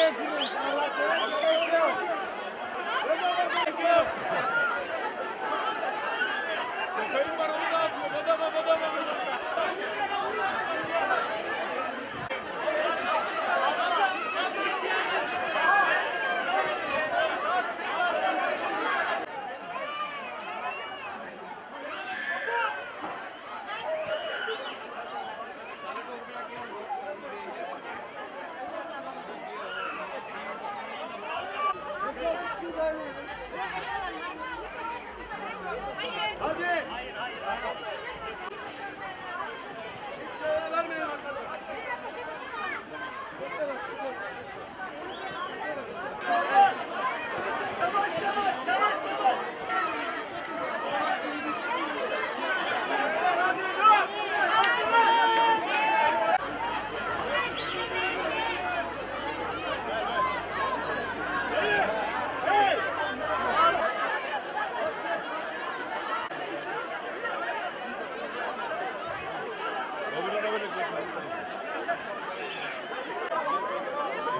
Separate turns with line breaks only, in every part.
Thank you. Hadi.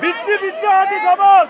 Bitti bitti hadi tamam.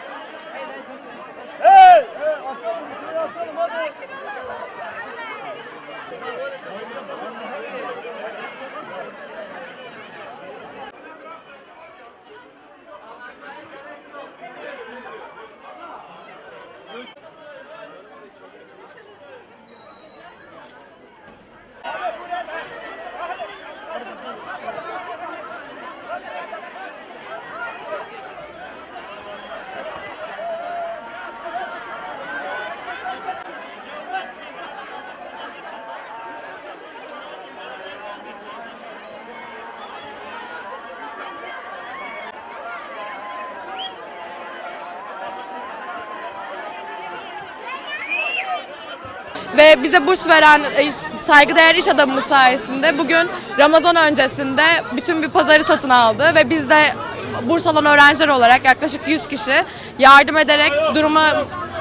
Ve bize burs veren e, saygıdeğer iş adamımız sayesinde bugün Ramazan öncesinde bütün bir pazarı satın aldı ve biz de burs alan öğrenciler olarak yaklaşık 100 kişi yardım ederek durumu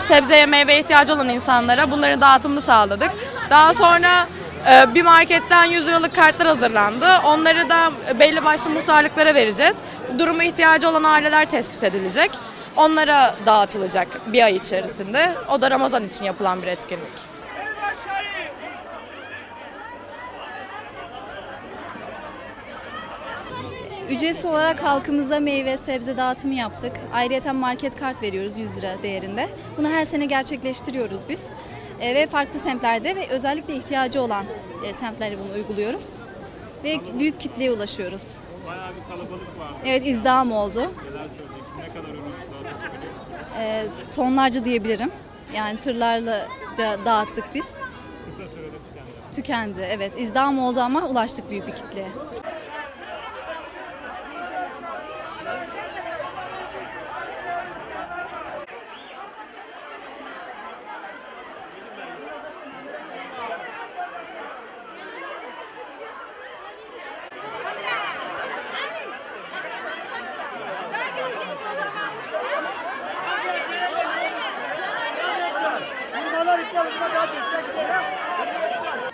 sebzeye meyve ihtiyacı olan insanlara bunların dağıtımını sağladık. Daha sonra e, bir marketten 100 liralık kartlar hazırlandı. Onları da belli başlı muhtarlıklara vereceğiz. Durumu ihtiyacı olan aileler tespit edilecek. Onlara dağıtılacak bir ay içerisinde. O da Ramazan için yapılan bir etkinlik.
Ücretsiz olarak halkımıza meyve, sebze dağıtımı yaptık. Ayrıca market kart veriyoruz 100 lira değerinde. Bunu her sene gerçekleştiriyoruz biz. E, ve farklı semtlerde ve özellikle ihtiyacı olan e, semtlerde bunu uyguluyoruz. Ve büyük kitleye ulaşıyoruz.
Bayağı bir kalabalık vardı.
Evet izdiham oldu.
Neler söyleyeceksin? Ne kadar ürün?
E, tonlarca diyebilirim. Yani tırlarla dağıttık biz.
Tükendi.
Evet. İzdiham oldu ama ulaştık büyük bir kitleye.
Edin hadi hadi.